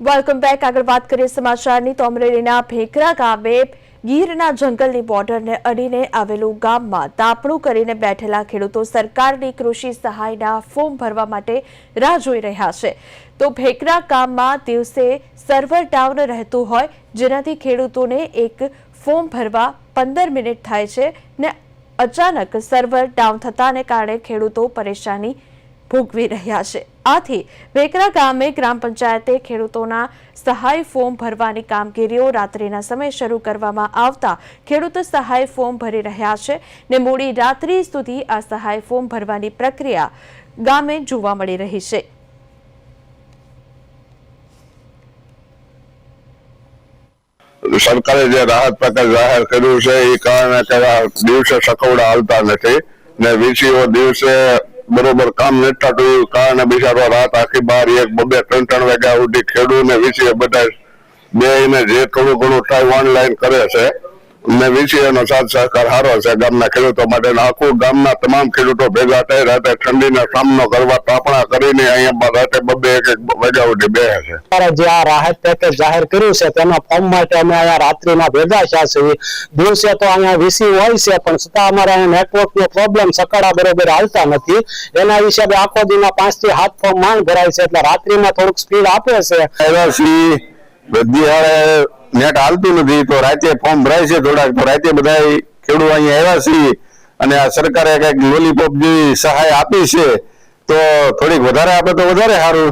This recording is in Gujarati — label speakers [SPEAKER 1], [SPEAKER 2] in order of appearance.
[SPEAKER 1] વેલકમ બેક આગળ વાત કરીએ સમાચારની, તો અમરેલીના ભેકરા ગામે ગીરના જંગલની બોર્ડરને અડીને આવેલું ગામમાં તાપણું કરીને બેઠેલા ખેડૂતો સરકારની કૃષિ સહાયના ફોર્મ ભરવા માટે રાહ જોઈ રહ્યા છે. તો ભેકરા ગામમાં દિવસે સર્વર ડાઉન રહેતું હોય, જેનાથી ખેડૂતોને એક ફોર્મ ભરવા પંદર મિનિટ થાય છે ને અચાનક સર્વર ડાઉન થતાને કારણે ખેડૂતો પરેશાની ભોગવી રહ્યા છે. આથી વેકરા ગામે ગ્રામ પંચાયતે ખેડૂતોના સહાય ફોર્મ ભરવાની કામગીરીઓ રાત્રિના સમયે શરૂ કરવામાં આવતા ખેડૂતો સહાય ફોર્મ ભરી રહ્યા છે ને મોડી રાત્રિ સુધી આ સહાય ફોર્મ ભરવાની પ્રક્રિયા ગામે જોવા મળી રહી છે.
[SPEAKER 2] સરકારે જે રાહત પેકેજ જાહેર કર્યું છે એ કારણે દિવસે સકવડા આવતા નથી ને વીસીઓ દિવસે બરોબર કામ નેતા એ કારણે બિચારો રાત આખી બાર એક બબે ત્રણ ત્રણ વાગ્યા સુધી ખેડૂત ને વીસીએ બધા બે ને જે થોડું ઘણું થાય ઓનલાઈન કરે છે. ને વીસીએ નો સાથ સહકાર છે ગામના ખેડૂતો માટે આખું ગામના તમામ ખેડૂતો ભેગા થઈ રાતે ઠંડીનો સામનો કરવા તાપણા કરીને અહીંયા રાતે બબે એક સુધી છે.
[SPEAKER 3] જે આ રાહત પેકેજ જાહેર કર્યું છે તેના ફોર્મ માટે અમે અહીંયા રાત્રિના ભેગા થયા છીએ. દિવસે તો અહીંયા વીસી હોય છે પણ છતાં અમારે અહીંયા નેટવર્ક નો પ્રોબ્લેમ સકાળા બરોબર હાલતા નથી. એના હિસાબે આખો દિનના પાંચથી હાથ ફોર્મ માંગ ભરાય છે એટલે રાત્રિમાં થોડુંક સ્પીડ આપે છે.
[SPEAKER 2] હારે નેટ હાલતું નથી, તો રાતે ફોર્મ ભરાય છે થોડાક, તો રાતે બધા ખેડૂત અહીંયા આવ્યા છીએ અને આ સરકારે કંઈક લોલીપોપ જેવી સહાય આપી છે, તો થોડીક વધારે આપે તો વધારે સારું.